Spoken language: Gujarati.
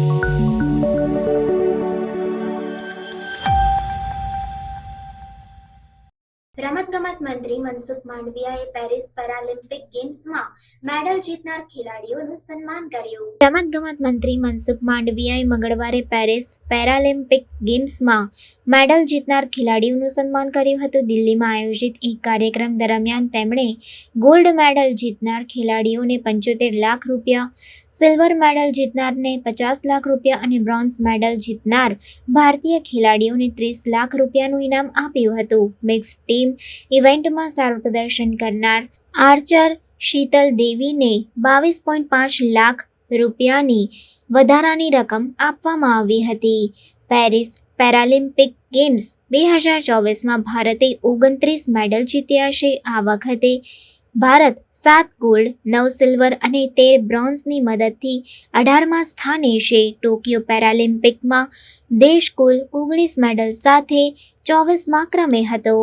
Thank you. રમતગમત મંત્રી મનસુખ માંડવિયાએ પેરિસ પેરાલિમ્પિક ગેમ્સમાં મેડલ જીતનાર ખેલાડીઓનું સન્માન કર્યું. રમતગમત મંત્રી મનસુખ માંડવિયાએ મંગળવારે પેરિસ પેરાલિમ્પિક ગેમ્સમાં મેડલ જીતનાર ખેલાડીઓનું સન્માન કર્યું હતું. દિલ્હીમાં આયોજિત એક કાર્યક્રમ દરમિયાન તેમણે ગોલ્ડ મેડલ જીતનાર ખેલાડીઓને પંચોતેર લાખ રૂપિયા, સિલ્વર મેડલ જીતનારને પચાસ લાખ રૂપિયા અને બ્રોન્ઝ મેડલ જીતનાર ભારતીય ખેલાડીઓને ત્રીસ લાખ રૂપિયાનું ઇનામ આપ્યું હતું. મિક્સ ટીમ ઇવેન્ટમાં સારું પ્રદર્શન કરનાર આર્ચર શીતલ દેવીને બાવીસ પોઈન્ટ પાંચ લાખ રૂપિયાની વધારાની રકમ આપવામાં આવી હતી. પેરિસ પેરાલિમ્પિક ગેમ્સ બે હજાર ચોવીસમાં ભારતે ઓગણત્રીસ મેડલ જીત્યા છે. આ વખતે ભારત સાત ગોલ્ડ, નવ સિલ્વર અને તેર બ્રોન્ઝની મદદથી અઢારમા સ્થાને છે. ટોક્યો પેરાલિમ્પિકમાં દેશ કુલ ઓગણીસ મેડલ સાથે ચોવીસમાં ક્રમે હતો.